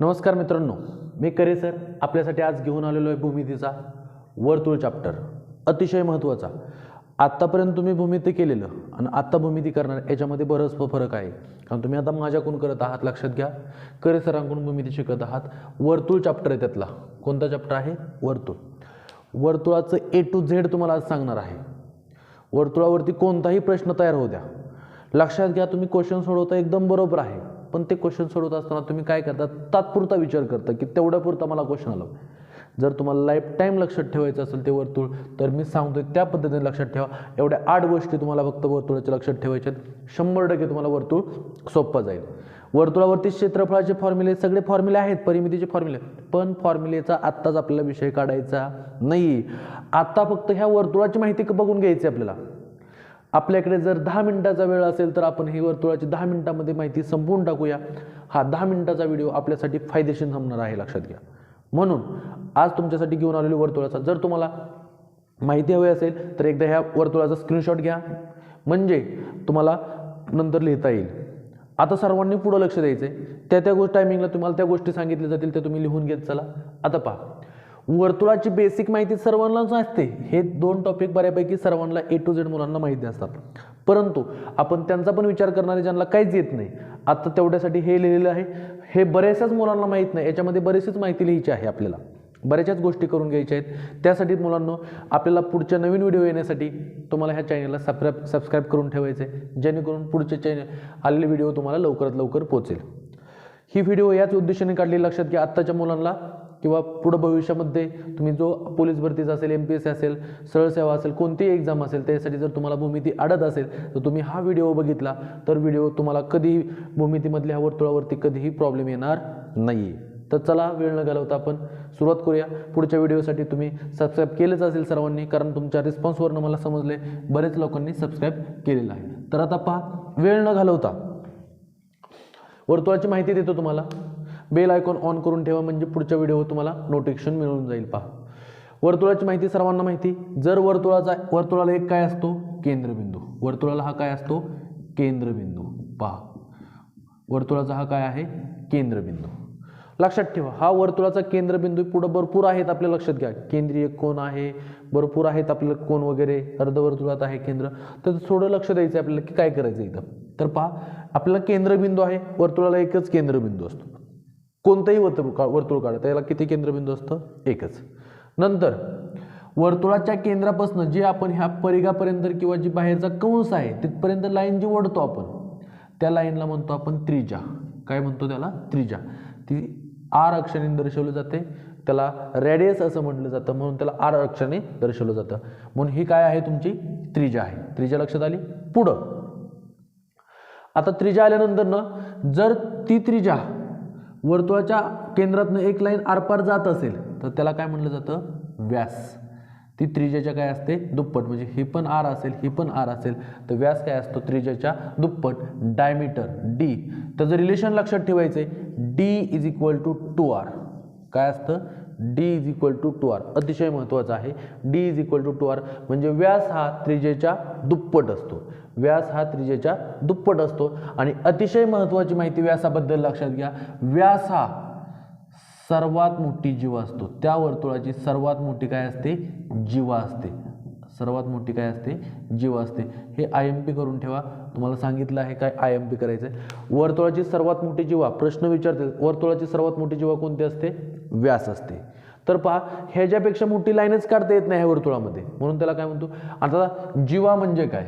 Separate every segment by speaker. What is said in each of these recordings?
Speaker 1: नमस्कार मित्रांनो मी करे सर. आपल्यासाठी आज घेऊन आलेलो आहे भूमितीचा वर्तुळ चॅप्टर अतिशय महत्त्वाचा. आत्तापर्यंत तुम्ही भूमिती केलेलं आणि आत्ता भूमिती करणार याच्यामध्ये बरंच फरक आहे. कारण तुम्ही आता माझ्याकडून करत आहात लक्षात घ्या. करे सरांकडून भूमिती शिकत आहात. वर्तुळ चॅप्टर आहे त्यातला. कोणता चॅप्टर आहे? वर्तुळ. वर्तुळाचं ए टू झेड तुम्हाला आज सांगणार आहे. वर्तुळावरती कोणताही प्रश्न तयार होऊ द्या. लक्षात घ्या तुम्ही क्वेश्चन सोडवता एकदम बरोबर आहे. पण ते क्वेश्चन सोडवत असताना तुम्ही काय करता? तात्पुरता विचार करता की तेवढ्यापुरता मला क्वेश्चन आलं. जर तुम्हाला लाईफ टाईम लक्षात ठेवायचं असेल ते वर्तुळ तर मी सांगतोय त्या पद्धतीने लक्षात ठेवा. एवढ्या आठ गोष्टी तुम्हाला फक्त वर्तुळाच्या लक्षात ठेवायच्या आहेत. शंभर टक्के तुम्हाला वर्तुळ सोपं जाईल. वर्तुळावरती क्षेत्रफळाचे फॉर्म्युले सगळे फॉर्म्युले आहेत परिमितीचे फॉर्म्युले पण फॉर्म्युलेचा आत्ताच आपल्याला विषय काढायचा नाही. आत्ता फक्त ह्या वर्तुळाची माहिती बघून घ्यायची आपल्याला. आपल्याकडे जर दहा मिनिटाचा वेळ असेल तर आपण ही वर्तुळाची दहा मिनिटामध्ये माहिती संपवून टाकूया. हा दहा मिनिटाचा व्हिडिओ आपल्यासाठी फायदेशीर थांबणार आहे लक्षात घ्या. म्हणून आज तुमच्यासाठी घेऊन आलेली वर्तुळाचा जर तुम्हाला माहिती हवी असेल तर एकदा ह्या वर्तुळाचा स्क्रीनशॉट घ्या. म्हणजे तुम्हाला नंतर लिहिता येईल. आता सर्वांनी पुढं लक्ष द्यायचं आहे त्या त्या गोष्ट टायमिंगला तुम्हाला त्या गोष्टी सांगितल्या जातील त्या तुम्ही लिहून घेत चला. आता पहा. वर्तुळाची बेसिक माहिती सर्वांनाच असते. हे दोन टॉपिक बऱ्यापैकी सर्वांना ए टू झेड मुलांना माहिती असतात. परंतु आपण त्यांचा पण विचार करणारे ज्यांना काहीच येत नाही आता तेवढ्यासाठी हे लिहिलेलं आहे. हे बऱ्याचशाच मुलांना माहीत नाही. याच्यामध्ये बरीचशीच माहिती लिहायची आहे आपल्याला. बऱ्याचशाच गोष्टी करून घ्यायच्या आहेत. त्यासाठी मुलांना आपल्याला पुढच्या नवीन व्हिडिओ येण्यासाठी तुम्हाला ह्या चॅनलला सबस्क्राईब सबस्क्राईब करून ठेवायचं आहे. जेणेकरून पुढचे चॅनल आलेले व्हिडिओ तुम्हाला लवकरात लवकर पोहोचेल. ही व्हिडिओ याच उद्देशाने काढली. लक्षात घ्या आत्ताच्या मुलांना किंवा पुढं भविष्यामध्ये तुम्ही जो पोलीस भरतीचा असेल एम पी एस सी असेल सरळ सेवा असेल कोणतीही एक्झाम असेल त्यासाठी जर तुम्हाला भूमिती अडत असेल तर तुम्ही हा व्हिडिओ बघितला तर व्हिडिओ तुम्हाला कधीही भूमितीमधल्या वर्तुळावरती कधीही प्रॉब्लेम येणार नाही तर चला वेळ न घालवता आपण सुरुवात करूया. पुढच्या व्हिडिओसाठी तुम्ही सबस्क्राईब केलंच असेल सर्वांनी कारण तुमच्या रिस्पॉन्सवरनं मला समजले बरेच लोकांनी सबस्क्राईब केलेलं आहे. तर आता पहा वेळ न घालवता वर्तुळाची माहिती देतो तुम्हाला. बेल आयकॉन ऑन करून ठेवा म्हणजे पुढच्या व्हिडिओ तुम्हाला नोटिफिकेशन मिळून जाईल. पहा. वर्तुळाची माहिती सर्वांना माहिती. जर वर्तुळाचा वर्तुळाला एक काय असतो? केंद्रबिंदू. वर्तुळाला हा काय असतो? केंद्रबिंदू. पहा. वर्तुळाचा हा काय आहे? केंद्रबिंदू. लक्षात ठेवा हा वर्तुळाचा केंद्रबिंदू पुढं भरपूर आहेत आपल्या लक्षात घ्या. केंद्रीय कोण आहे भरपूर आहेत आपल्याला कोण वगैरे अर्धवर्तुळात आहे केंद्र. तर थोडं लक्ष द्यायचं आहे आपल्याला की काय करायचं इथं. तर पहा आपला केंद्रबिंदू आहे वर्तुळाला एकच केंद्रबिंदू असतो. कोणतंही वर्तुळ का वर्तुळ काढा. त्याला किती केंद्रबिंदू असतं? एकच. नंतर वर्तुळाच्या केंद्रापासून जे आपण ह्या परिघापर्यंत किंवा जी बाहेरचा कंस आहे तिथपर्यंत लाईन जी ओढतो आपण त्या लाईनला म्हणतो आपण त्रिजा. काय म्हणतो त्याला? त्रिजा. ती आर अक्षराने दर्शवलं जाते. त्याला रेडियस असं म्हटलं जातं. म्हणून त्याला आर अक्षराने दर्शवलं जातं. म्हणून ही काय आहे तुमची? त्रिजा आहे. त्रिजा लक्षात आली? पुढं. आता त्रिजा आल्यानंतर ना जर ती त्रिजा वर्तुळाच्या केंद्रातनं एक लाईन आरपार जात असेल तर त्याला काय म्हटलं जातं? व्यास. ती त्रिज्याच्या काय असते? दुप्पट. म्हणजे ही पण आर असेल ही पण आर असेल तर व्यास काय असतो? त्रिज्याच्या दुप्पट. डायमीटर. डी. त्याचं रिलेशन लक्षात ठेवायचं आहे D is equal to two R काय असतं? D is equal to two R अतिशय महत्त्वाचं आहे. D is equal to two R म्हणजे व्यास हा त्रिजेच्या दुप्पट असतो. व्यास हा त्रिजेच्या दुप्पट असतो. आणि अतिशय महत्त्वाची माहिती व्यासाबद्दल लक्षात घ्या. व्यास हा सर्वात मोठी जीवा असतो. त्या वर्तुळाची सर्वात मोठी काय असते? जीवा असते. सर्वात मोठी काय असते? जीवा असते. हे आय एम पी करून ठेवा. तुम्हाला सांगितलं आहे काय आय एम पी करायचं आहे. वर्तुळाची सर्वात मोठी जीवा प्रश्न विचारते. वर्तुळाची सर्वात मोठी जीवा कोणती असते? व्यास असते. तर पहा ह्याच्यापेक्षा मोठी लाईनच काढता येत नाही ह्या वर्तुळामध्ये. म्हणून त्याला काय म्हणतो? आता जीवा म्हणजे काय?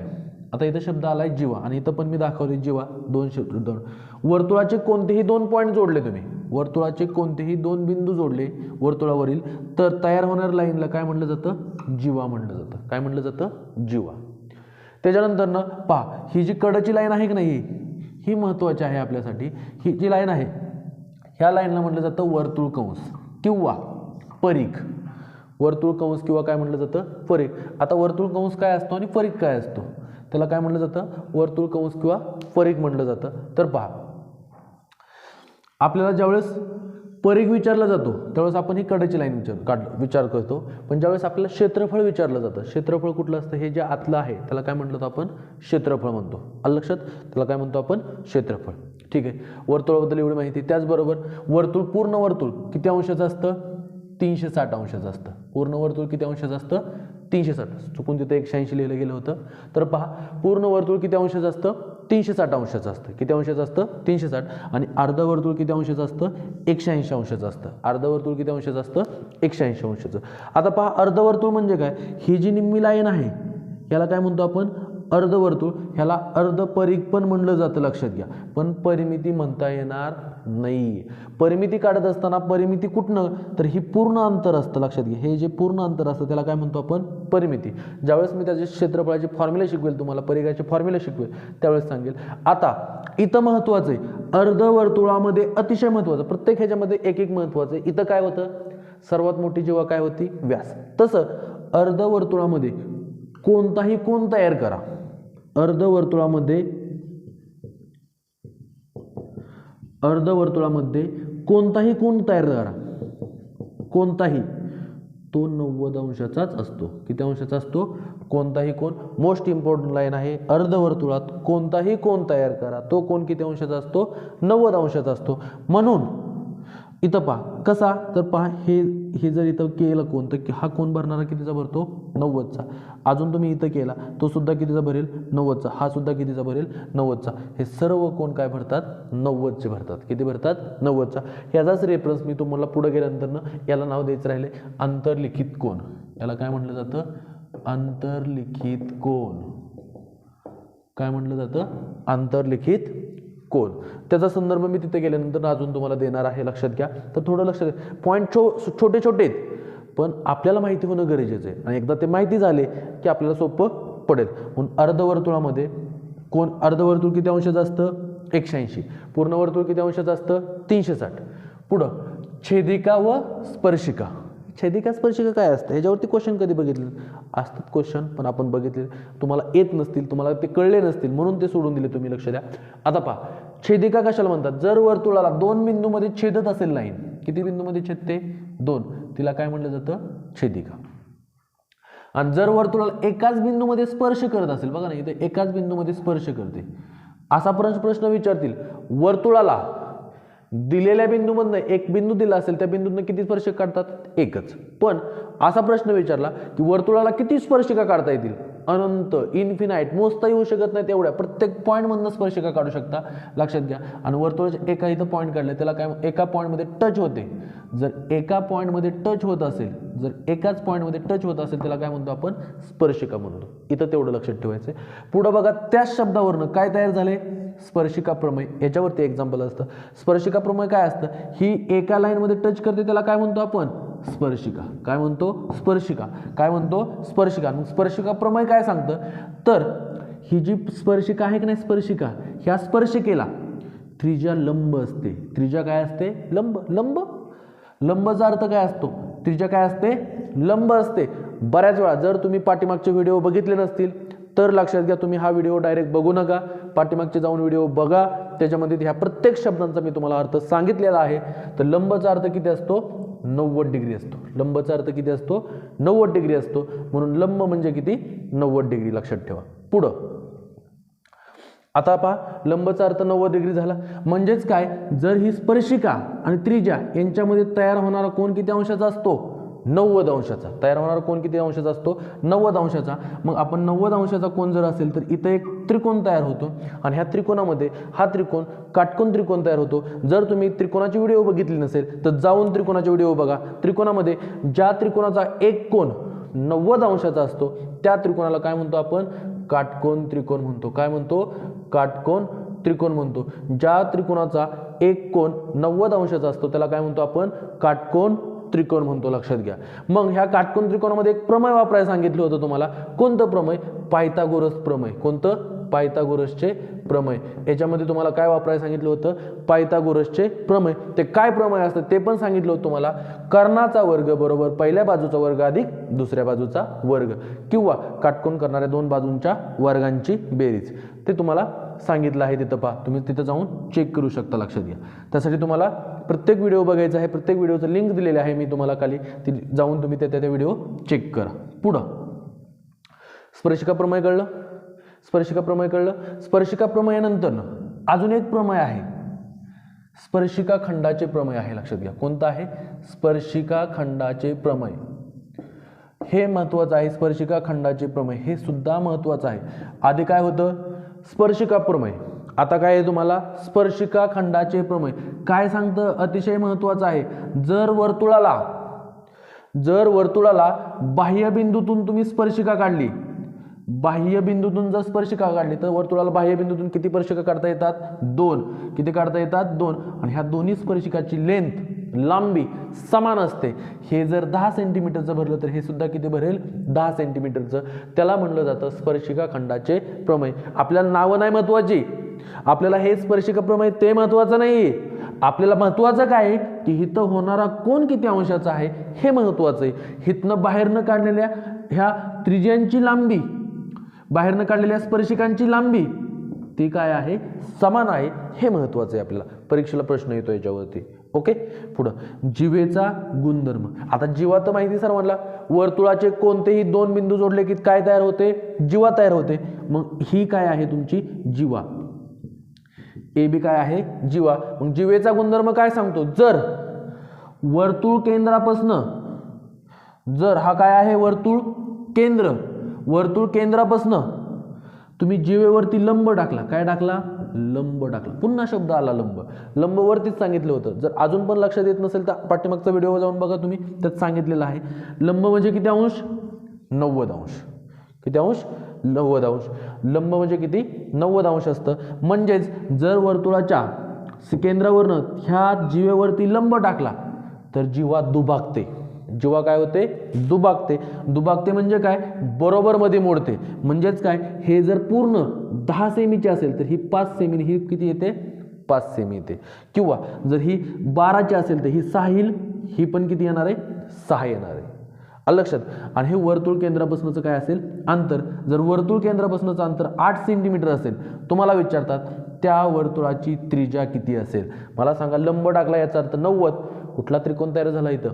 Speaker 1: आता इथं शब्द आलाय जीवा. आणि इथं पण मी दाखवले जीवा. दोन शब्द दोन. वर्तुळाचे कोणतेही दोन पॉईंट जोडले तुम्ही. वर्तुळाचे कोणतेही दोन बिंदू जोडले वर्तुळावरील तर तयार होणाऱ्या लाईनला काय म्हटलं जातं? जीवा म्हटलं जातं. काय म्हटलं जातं? जीवा. त्याच्यानंतर ना पहा ही जी कडची लाईन आहे की नाही ही महत्त्वाची आहे आपल्यासाठी. ही जी लाईन आहे ह्या लाईनला म्हटलं जातं वर्तुळ कंस किंवा परीख वर्तुळ कंस किंवा काय म्हटलं जातं? परीख आता वर्तुळ कंस काय असतो आणि परीख काय असतो? त्याला काय म्हटलं जातं? वर्तुळ कंस किंवा परीख म्हटलं जातं. तर पहा आपल्याला ज्यावेळेस परीघ विचारला जातो त्यावेळेस आपण ही कडेची लाईन विचार काढ विचार करतो. पण ज्यावेळेस आपल्याला क्षेत्रफळ विचारलं जातं क्षेत्रफळ कुठलं असतं हे जे आतलं आहे त्याला काय म्हटलं आपण? क्षेत्रफळ म्हणतो. आलं लक्षात? त्याला काय म्हणतो आपण? क्षेत्रफळ. ठीक आहे? वर्तुळाबद्दल एवढी माहिती. त्याचबरोबर वर्तुळ पूर्ण वर्तुळ किती अंशाचं असतं? तीनशे साठ अंशाचं असतं. पूर्ण वर्तुळ किती अंशाचं असतं? तीनशे साठ. चुकून तिथं एकशे ऐंशी लिहिलं गेलं होतं. तर पहा पूर्ण वर्तुळ किती अंशाचं असतं? तीनशे साठ अंशाचं असतं. किती अंशाचं असतं? तीनशे साठ. आणि अर्ध वर्तुळ किती अंशाचं असतं? एकशे ऐंशी अंशाचं असतं. अर्ध वर्तुळ किती अंशाचं असतं? एकशे ऐंशी अंशाचं. आता पहा अर्धवर्तुळ म्हणजे काय? ही जी निम्मी लाईन आहे याला काय म्हणतो आपण? अर्धवर्तुळ ह्याला अर्धपरीघ पण म्हणलं जातं लक्षात घ्या. पण परिमिती म्हणता येणार नाही. परिमिती काढत असताना परिमिती कुठनं? तर ही पूर्ण अंतर असतं लक्षात घ्या. हे जे पूर्ण अंतर असतं त्याला काय म्हणतो आपण? परिमिती. ज्यावेळेस मी त्याचे क्षेत्रफळाचे फॉर्म्युले शिकवेल तुम्हाला परिघाचे फॉर्म्युला शिकवेल त्यावेळेस सांगेल. आता इथं महत्त्वाचं आहे. अर्धवर्तुळामध्ये अतिशय महत्त्वाचं. प्रत्येक ह्याच्यामध्ये एक एक महत्त्वाचं आहे. इथं काय होतं? सर्वात मोठी जेव्हा काय होती? व्यास. तसं अर्धवर्तुळामध्ये कोणताही कोण तयार करा. अर्धवर्तुळामध्ये अर्धवर्तुळामध्ये कोणताही कोण तयार करा. कोणताही. तो नव्वद अंशाचाच असतो. किती अंशाचा असतो? कोणताही कोण मोस्ट इम्पॉर्टंट लाईन आहे अर्धवर्तुळात कोणताही कोण तयार करा. तो कोण किती अंशाचा असतो? नव्वद अंशाचा असतो. म्हणून इथं पहा. कसा? तर पहा हे हे जर इथं केलं कोण तर हा कोण भरणारा कितीचा भरतो? नव्वदचा. अजून तुम्ही इथं केला तो सुद्धा कितीचा भरेल? नव्वदचा. हा सुद्धा कितीचा भरेल? नव्वदचा. हे सर्व कोण काय भरतात? नव्वदचे भरतात. किती भरतात? नव्वदचा. ह्याचाच रेफरन्स मी तुम्हाला पुढे गेल्यानंतरनं याला नाव द्यायचं राहिले. आंतरलिखित कोण. याला काय म्हटलं जातं? आंतरलिखित कोण. काय म्हटलं जातं? आंतरलिखित कोण? त्याचा संदर्भ मी तिथे गेल्यानंतर अजून तुम्हाला देणार आहे लक्षात घ्या. तर थोडं लक्षात पॉईंट छो छोटे छोटे आहेत. पण आपल्याला माहिती होणं गरजेचं आहे. आणि एकदा ते माहिती झाले की आपल्याला सोपं पडेल. म्हणून अर्धवर्तुळामध्ये कोण अर्धवर्तुळ किती अंशाचं असतं एकशे ऐंशी. पूर्ण वर्तुळ किती अंशाचं असतं तीनशे साठ. पुढं छेदिका व स्पर्शिका. छेदिका स्पर्शिका काय असतं? ह्याच्यावरती क्वेश्चन कधी बघितले? असतात क्वेश्चन पण आपण बघितले. तुम्हाला येत नसतील तुम्हाला ते कळले नसतील म्हणून ते सोडून दिले तुम्ही लक्ष द्या. आता पहा छेदिका कशाला म्हणतात? जर वर्तुळाला दोन बिंदूमध्ये छेदत असेल लाईन किती बिंदूमध्ये छेदते? दोन. तिला काय म्हटलं जातं? छेदिका. आणि जर वर्तुळाला एकाच बिंदूमध्ये स्पर्श करत असेल बघा ना इथे एकाच बिंदूमध्ये स्पर्श करते. असा प्रश्न प्रश्न विचारतील वर्तुळाला दिलेल्या बिंदूमधनं एक बिंदू दिला असेल त्या बिंदूतनं किती स्पर्शिका काढतात? एकच. पण असा प्रश्न विचारला की वर्तुळाला किती स्पर्शिका काढता येतील? अनंत इन्फिनाईट मोजता येऊ शकत नाही तेवढ्या प्रत्येक पॉईंटमधनं स्पर्शिका काढू शकता. लक्षात घ्या. आणि वर्तुळाचे एका इथं पॉईंट काढले त्याला काय एका पॉईंटमध्ये टच होते. जर एका पॉईंटमध्ये टच होत असेल जर एकाच पॉईंटमध्ये टच होत असेल त्याला काय म्हणतो आपण? स्पर्शिका म्हणतो. इथं तेवढं लक्षात ठेवायचं पुढं बघा त्याच शब्दावरनं काय तयार झाले स्पर्शिका प्रमेय. याच्यावरती एक्झाम्पल असतं. स्पर्शिका प्रमेय काय असतं? ही एका लाईनमध्ये टच करते त्याला काय म्हणतो आपण? स्पर्शिका. काय म्हणतो? स्पर्शिका. काय म्हणतो? स्पर्शिका. मग स्पर्शिका प्रमेय काय सांगतं? तर ही जी स्पर्शिका आहे की नाही स्पर्शिका? ह्या स्पर्शिकेला त्रिज्या लंब असते. त्रिजा काय असते? लंब. लंब? लंबचा अर्थ काय असतो? त्रिज्या काय असते? लंब असते. बऱ्याच वेळा जर तुम्ही पाठीमागचे व्हिडिओ बघितले नसतील तर लक्षात घ्या तुम्ही हा व्हिडिओ डायरेक्ट बघू नका. पाठीमागचे जाऊन व्हिडिओ बघा. त्याच्यामध्ये ह्या प्रत्येक शब्दांचा मी तुम्हाला अर्थ सांगितलेला आहे. तर लंबचा अर्थ किती असतो? नव्वद डिग्री असतो. लंबचा अर्थ किती असतो? नव्वद डिग्री असतो. म्हणून लंब म्हणजे किती? नव्वद डिग्री. लक्षात ठेवा. पुढं. आता पहा लंबचा अर्थ नव्वद डिग्री झाला. म्हणजेच काय? जर ही स्पर्शिका आणि त्रिज्या यांच्यामध्ये तयार होणारा कोण किती अंशाचा असतो? नव्वद अंशाचा. तयार होणारा कोण किती अंशाचा असतो? नव्वद अंशाचा. मग आपण नव्वद अंशाचा कोण जर असेल तर इथं एक त्रिकोण तयार होतो. आणि ह्या त्रिकोणामध्ये हा त्रिकोण काटकोन त्रिकोण तयार होतो. जर तुम्ही त्रिकोणाची व्हिडिओ बघितली नसेल तर जाऊन त्रिकोणाची व्हिडिओ बघा. त्रिकोणामध्ये ज्या त्रिकोणाचा एक कोण नव्वद अंशाचा असतो त्या त्रिकोणाला काय म्हणतो आपण? काटकोन त्रिकोण म्हणतो. काय म्हणतो? काटकोन त्रिकोण म्हणतो. ज्या त्रिकोणाचा एक कोण नव्वद अंशाचा असतो त्याला काय म्हणतो आपण? काटकोन त्रिकोण म्हणतो लक्षात घ्या. मग ह्या काटकोन त्रिकोणामध्ये एक प्रमेय वापरायला सांगितलं होतं तुम्हाला. कोणतं प्रमेय? पायथागोरस प्रमेय. कोणतं? पायथागोरसचे प्रमेय. याच्यामध्ये तुम्हाला काय वापरायला सांगितलं होतं? पायथागोरसचे प्रमेय. ते काय प्रमेय असतं ते पण सांगितलं होतं तुम्हाला. कर्णाचा वर्ग बरोबर पहिल्या बाजूचा वर्ग अधिक दुसऱ्या बाजूचा वर्ग. किंवा काटकोन करणाऱ्या दोन बाजूंच्या वर्गांची बेरीज. ते तुम्हाला सांगितलं आहे तिथं पहा. तुम्ही तिथं जाऊन चेक करू शकता लक्षात घ्या. त्यासाठी तुम्हाला प्रत्येक व्हिडिओ बघायचा आहे. प्रत्येक व्हिडिओचं लिंक दिलेले आहे मी तुम्हाला खाली. ती जाऊन तुम्ही त्या त्या व्हिडिओ चेक करा. पुढं. स्पर्शिका प्रमेय कळलं? स्पर्शिका प्रमेय कळलं? स्पर्शिका प्रमेयानंतर अजून एक प्रमेय आहे. स्पर्शिका खंडाचे प्रमेय आहे लक्षात घ्या. कोणतं आहे? स्पर्शिका खंडाचे प्रमेय. हे महत्वाचं आहे स्पर्शिका खंडाचे प्रमेय. हे सुद्धा महत्वाचं आहे. आधी काय होतं? स्पर्शिका प्रमेय आता काय आहे तुम्हाला? स्पर्शिका खंडाचे प्रमेय. काय सांगतं? अतिशय महत्वाचं आहे. जर वर्तुळाला जर वर्तुळाला बाह्यबिंदूतून तुम्ही स्पर्शिका काढली बाह्यबिंदूतून जर स्पर्शिका काढली तर वर्तुळाला बाह्यबिंदूतून किती स्पर्शिका काढता येतात? दोन. किती काढता येतात? दोन. आणि ह्या दोन्ही स्पर्शिकाची लेंथ लांबी समान असते. हे जर दहा सेंटीमीटरचं भरलं तर हे सुद्धा किती भरेल? दहा सेंटीमीटरचं त्याला म्हणलं जातं स्पर्शिका खंडाचे प्रमेय. आपल्याला नावं नाही महत्वाची. आपल्याला हे स्पर्शिका प्रमेय ते महत्वाचं नाही आपल्याला महत्वाचं काय? आहे की हिथं होणारा कोण किती अंशाचा आहे हे महत्वाचं आहे. हिथनं बाहेरनं काढलेल्या ह्या त्रिज्यांची लांबी बाहेरनं काढलेल्या स्पर्शिकांची लांबी. ती काय आहे? समान आहे. हे महत्वाचं आहे आपल्याला. परीक्षेला प्रश्न येतो याच्यावरती. ओके? पुढं. जीवेचा गुणधर्म. आता जीवा तर माहिती सर्वांना. वर्तुळाचे कोणतेही दोन बिंदू जोडले की काय तयार होते? जीवा तयार होते. मग ही काय आहे तुमची? जीवा. ए बी काय आहे? जीवा. मग जीवेचा गुणधर्म काय सांगतो? जर वर्तुळ केंद्रापासनं जर हा काय आहे? वर्तुळ केंद्र. वर्तुळ केंद्रापासनं. तुम्ही जीवेवरती लंब टाकला. काय टाकला? लंब टाकला. पुन्हा शब्द आला लंब. लंबवरतीच सांगितलं होतं. जर अजून पण लक्षात येत नसेल तर पाठीमागचा व्हिडिओ जाऊन बघा तुम्ही. त्यात सांगितलेलं आहे. लंब म्हणजे किती अंश? नव्वद अंश. किती अंश? नव्वद अंश. लंब म्हणजे किती? नव्वद अंश असतं. म्हणजेच जर वर्तुळाच्या स- केंद्रावरनं ह्या जीवेवरती लंब टाकला तर जीवा दुभागते. जीवा काय होते? दुभागते दुभागते म्हणजे काय? बरोबरमध्ये मोडते. म्हणजेच काय? हे जर पूर्ण दहा सेमीची असेल तर ही पाच सेमी ही किती येते? पाच सेमी येते. किंवा जर ही बाराची असेल तर ही सहा येईल ही पण किती येणार आहे? सहा येणार आहे. लक्षात? आणि हे वर्तुळ केंद्रापासूनचं काय असेल? अंतर. जर वर्तुळ केंद्रापासूनचं अंतर आठ सेंटीमीटर असेल तुम्हाला विचारतात त्या वर्तुळाची त्रिजा किती असेल? मला सांगा लंब टाकला याचा अर्थ नव्वद. कुठला त्रिकोण तयार झाला इथं?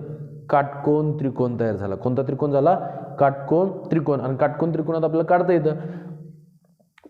Speaker 1: काटकोन त्रिकोण तयार झाला. कोणता त्रिकोण झाला? काटकोन त्रिकोण. आणि काटकोन त्रिकोणात आपल्याला काढता येतं.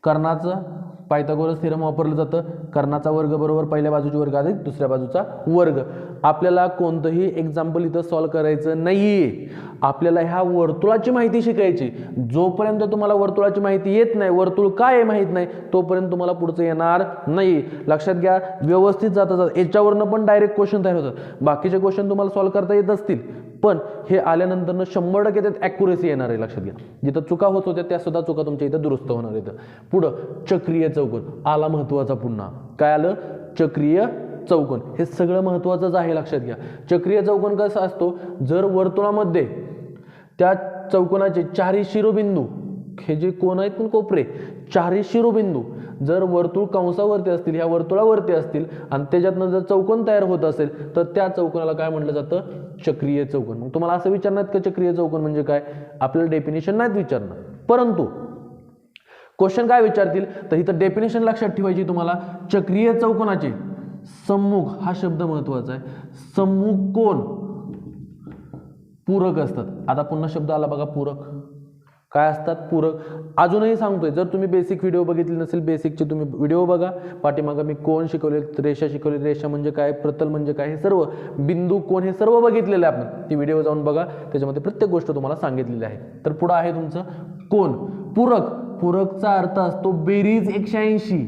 Speaker 1: कर्णाचं पायथागोरस थेरम वापरलं जातं. कर्णाचा वर्ग बरोबर पहिल्या बाजूची वर्ग अधिक दुसऱ्या बाजूचा वर्ग. आपल्याला कोणतंही एक्झाम्पल इथं सॉल्व करायचं नाही आपल्याला ह्या वर्तुळाची माहिती शिकायची. जोपर्यंत तुम्हाला वर्तुळाची माहिती येत नाही वर्तुळ काय आहे माहीत नाही तोपर्यंत तुम्हाला पुढचं येणार नाही. लक्षात घ्या व्यवस्थित जात जात. याच्यावरनं पण डायरेक्ट क्वेश्चन तयार होतात. बाकीचे क्वेश्चन तुम्हाला सॉल्व करता येत असतील. पण हे आल्यानंतरनं शंभर टक्के त्यात ॲक्युरेसी येणार आहे लक्षात घ्या. जिथं चुका होत होत्या त्या सुद्धा चुका तुमच्या इथं दुरुस्त होणार आहेत. पुढं चक्रीय चौकोन. आला महत्त्वाचा पुन्हा. काय आलं? चक्रीय चौकोन. हे सगळं महत्त्वाचंच आहे लक्षात घ्या. चक्रीय चौकोन कसा असतो? जर वर्तुळामध्ये त्या चौकोनाचे चारही शिरोबिंदू हे जे कोण आहेत पण कोपरे? चारही शिरोबिंदू जर वर्तुळ कंसावरती असतील ह्या वर्तुळावरती असतील आणि त्याच्यातनं जर चौकोन तयार होत असेल तर त्या चौकोनाला काय म्हटलं जातं? चक्रीय चौकोन. मग तुम्हाला असं विचारणार का चक्रीय चौकोन म्हणजे काय? आपल्याला डेफिनेशन नाहीत विचारणार. परंतु क्वेश्चन काय विचारतील? तर इथं डेफिनेशन लक्षात ठेवायची तुम्हाला. चक्रीय चौकोनाचे सम्मुख हा शब्द महत्त्वाचा आहे. सम्मुख कोण? पूरक असतात. आता पुन्हा शब्द आला बघा पूरक. काय असतात पूरक? अजूनही सांगतोय जर तुम्ही बेसिक व्हिडिओ बघितले नसेल बेसिकचे तुम्ही व्हिडिओ बघा. पाठीमागं मी कोण शिकवले रेषा शिकवले रेषा म्हणजे काय प्रतल म्हणजे काय हे सर्व बिंदू कोण हे सर्व बघितलेलं आहे आपण. ती व्हिडिओ जाऊन बघा त्याच्यामध्ये प्रत्येक गोष्ट तुम्हाला सांगितलेली आहे. तर पुढं आहे तुमचं कोण पूरक. पूरकचा अर्थ असतो बेरीज एकशे ऐंशी.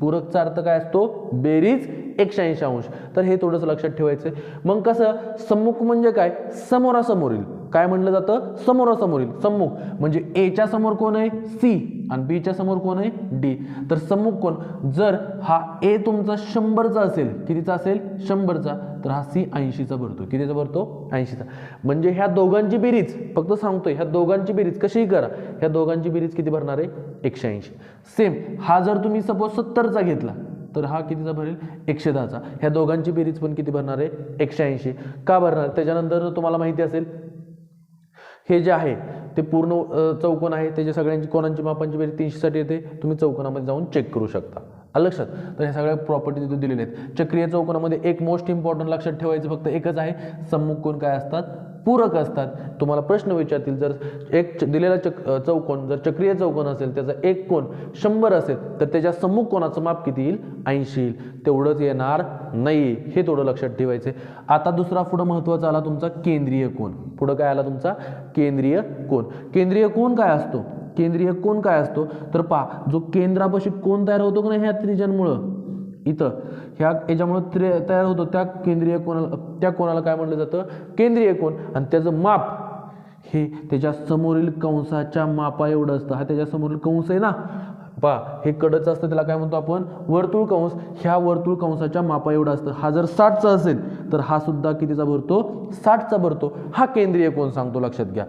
Speaker 1: पूरकचा अर्थ काय असतो? बेरीज एकशे ऐंशी अंश. तर हे थोडंसं लक्षात ठेवायचं मग कसं? सम्मुख म्हणजे काय? समोरासमोरील. काय म्हणलं जातं? समोरासमोरील सम्मुख. म्हणजे एच्या समोर कोण आहे? सी आणि बीच्या समोर कोण आहे? डी तर सम्मुख कोण? जर हा ए तुमचा शंभरचा असेल कितीचा असेल? शंभरचा. तर हा सी ऐंशीचा भरतो कितीचा भरतो? ऐंशीचा. म्हणजे ह्या दोघांची बेरीज फक्त सांगतोय ह्या दोघांची बेरीज कशीही करा. ह्या दोघांची बेरीज किती भरणार आहे? एकशे ऐंशी. सेम हा जर तुम्ही सपोज सत्तरचा घेतला तर हा कितीचा भरेल? एकशे दहाचा. ह्या दोघांची बेरीज पण किती भरणार आहे? एकशे ऐंशी. का भरणार? त्याच्यानंतर तुम्हाला माहिती असेल हे जे आहे ते पूर्ण चौकोन आहे त्याच्या सगळ्यांची कोणांची मापांची बेरीज तीनशेसाठी येते तुम्ही चौकोनामध्ये जाऊन चेक करू शकता. आलं लक्षात? तर ह्या सगळ्या प्रॉपर्टी तिथे दिलेल्या आहेत. चक्रीय चौकोनामध्ये एक मोस्ट इम्पॉर्टंट लक्षात ठेवायचं फक्त एकच आहे सम्मुख कोण काय असतात? पूरक असतात. तुम्हाला प्रश्न विचारतील जर एक च- दिलेला चक चौकोन जर चक्रीय चौकोन असेल त्याचा एक कोण शंभर असेल तर त्याच्या सम्मुख कोणाचं माप किती येईल? ऐंशी येईल. तेवढंच येणार नाही. हे थोडं लक्षात ठेवायचं आता दुसरा पुढं महत्त्वाचा आला तुमचा केंद्रीय कोण पुढं काय आला तुमचा? केंद्रीय कोण केंद्रीय कोण काय असतो? केंद्रीय कोण काय असतो? तर पहा जो केंद्रापाशी कोण तयार होतो का नाही ह्या त्रिज्यांमुळं इथं. ह्या याच्यामुळं त्रे तयार होतो त्या केंद्रीय कोणाला त्या कोणाला काय म्हटलं जातं? केंद्रीय कोण. आणि त्याचं माप. हे त्याच्या समोरील कंसाच्या मापा एवढं असतं. हा त्याच्या समोरील कंस आहे ना? पा हे कडच असतं त्याला काय म्हणतो आपण? वर्तुळ कंस. ह्या वर्तुळ कंसाच्या मापा एवढं असतं. हा जर साठचा असेल तर हा सुद्धा कितीचा भरतो? साठचा भरतो. हा केंद्रीय कोण सांगतो? लक्षात घ्या.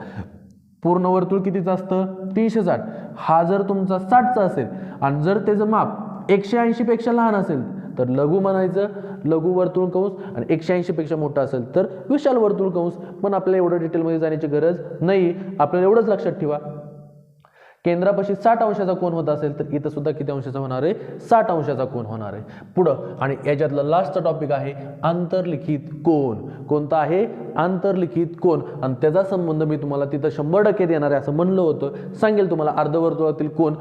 Speaker 1: पूर्ण वर्तुळ कितीचं असतं? तीनशे साठ. हा जर तुमचा साठचा असेल आणि जर त्याचं माप एकशे ऐंशीपेक्षा लहान असेल तर लघु म्हणायचं लघु वर्तुळ कंस आणि एकशे ऐंशीपेक्षा मोठा असेल तर विशाल वर्तुळ कंस. पण आपल्याला एवढं डिटेलमध्ये जाण्याची गरज नाही. आपल्याला एवढंच लक्षात ठेवा. केंद्रापाशी साठ अंशाचा कोण होत असेल तर इथं सुद्धा किती अंशाचा होणार आहे? साठ अंशाचा कोण होणार आहे. पुढं आणि याच्यातलं लास्टचा टॉपिक आहे आंतरलिखित कोण कोणता आहे? आंतरलिखित कोण आणि त्याचा संबंध मी तुम्हाला तिथं शंभर टक्के देणार आहे असं म्हणलं होतं. सांगेल तुम्हाला अर्धवर्तुळातील कोण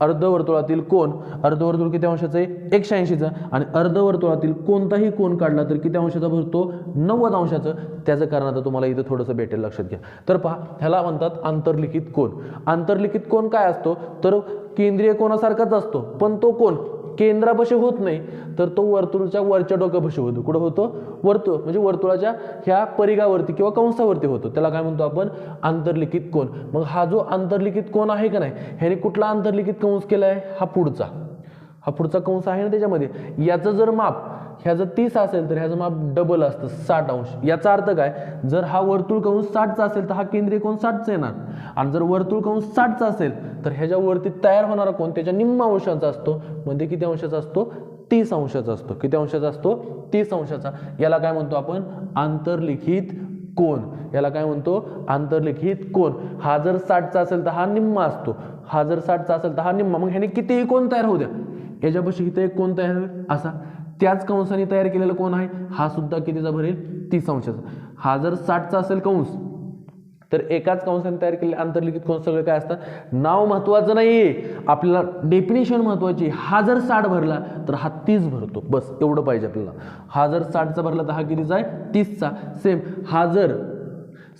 Speaker 1: अर्धवर्तुळातील कोण? अर्धवर्तुळ किती अंशाचं आहे? एकशे ऐंशीचं. आणि अर्धवर्तुळातील कोणताही कोण काढला तर किती अंशाचा भरतो? नव्वद अंशाचं त्याचं कारण आता तुम्हाला इथं थोडंसं भेटेल लक्षात घ्या. तर पहा ह्याला म्हणतात आंतरलिखित कोण. आंतरलिखित कोण काय असतो? तर केंद्रीय कोणासारखाच असतो पण तो कोण? केंद्रापाशी होत नाही तर तो वर्तुळच्या वरच्या डोक्यापाशी होतो. कुठं होतो? वर्तुळ म्हणजे वर्तुळाच्या ह्या परिघावरती किंवा कंसावरती होतो. त्याला काय म्हणतो आपण? आंतरलिखित कोण मग हा जो आंतरलिखित कोण आहे का नाही? ह्याने कुठला आंतरलिखित कंस केला आहे हा पुढचा. हा पुढचा कंस आहे ना त्याच्यामध्ये. याचं जर माप ह्याचं तीस असेल तर ह्याचं माप डबल असतं साठ अंश. याचा अर्थ काय? जर हा वर्तुळ कंस साठचा असेल तर हा केंद्रीय कोण साठचा येणार. आणि जर वर्तुळ कंस साठचा असेल तर ह्याच्यावरती तयार होणारा कोण त्याच्या निम्म अंशाचा असतो. म्हणजे किती अंशाचा असतो? तीस अंशाचा असतो. किती अंशाचा असतो? तीस अंशाचा. याला काय म्हणतो आपण? आंतरलिखित कोण याला काय म्हणतो? आंतरलिखित कोण हा जर साठचा असेल तर हा निम्मा असतो. हा जर साठचा असेल तर हा निम्मा. मग ह्याने कितीही कोण तयार होऊ द्या. याच्यापाशी किती एक कोण तयार होईल? असा. त्याच कंसाने तयार केलेला कोण आहे? हा सुद्धा कितीचा भरेल? तीस अंशाचा. हा जर साठचा असेल कंस तर एकाच कंसाने तयार केलेले आंतरलिखित कोण सगळे काय असतात नाव महत्वाचं नाही आपल्याला डेफिनेशन महत्वाची हा जर साठ भरला तर हा तीस भरतो. बस एवढं पाहिजे आपल्याला. हा जर साठचा भरला तर हा कितीचा आहे? तीसचा. सेम हा जर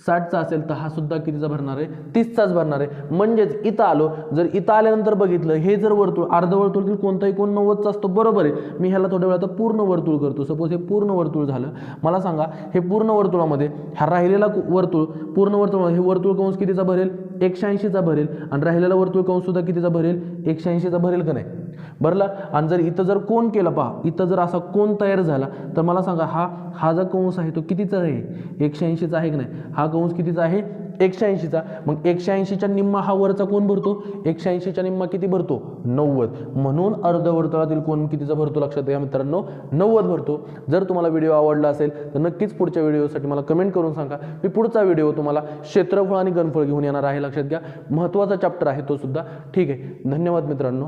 Speaker 1: साठचा असेल तर हा सुद्धा कितीचा भरणार आहे? तीसचाच भरणार आहे. म्हणजेच इथं आलो जर इथं आल्यानंतर बघितलं हे जर वर्तुळ अर्धवर्तुळातील कोणताही कोण नव्वदचा असतो बरोबर आहे. मी ह्याला थोड्या वेळात पूर्ण वर्तुळ करतो. सपोज हे पूर्ण वर्तुळ झालं मला सांगा हे पूर्ण वर्तुळामध्ये हा राहिलेला कु- वर्तुळ पूर्ण वर्तुळ हे वर्तुळ कंस कितीचा भरेल? एकशे ऐंशीचा भरेल. आणि राहिलेला वर्तुळ कंस सुद्धा कितीचा भरेल? एकशे ऐंशीचा भरेल का नाही? भरला आणि जर इथं जर कोण केलं पहा इथं जर असा कोण तयार झाला तर मला सांगा हा हा जो कंस आहे तो कितीचा आहे? एकशे ऐंशीचा आहे की नाही? हा कंस कितीचा आहे? एकशे ऐंशीचा. मग एकशे ऐंशीच्या निम्मा हा वरचा कोण भरतो? एकशे ऐंशीच्या निम्मा किती भरतो? नव्वद. म्हणून अर्धवर्तुळातील कोण कितीचा भरतो लक्षात घ्या मित्रांनो? नव्वद भरतो. जर तुम्हाला व्हिडिओ आवडला असेल तर नक्कीच पुढच्या व्हिडिओसाठी मला कमेंट करून सांगा. मी पुढचा व्हिडिओ तुम्हाला क्षेत्रफळ आणि गणफळ घेऊन येणार आहे लक्षात घ्या. महत्त्वाचा चॅप्टर आहे तो सुद्धा. ठीक आहे. धन्यवाद मित्रांनो.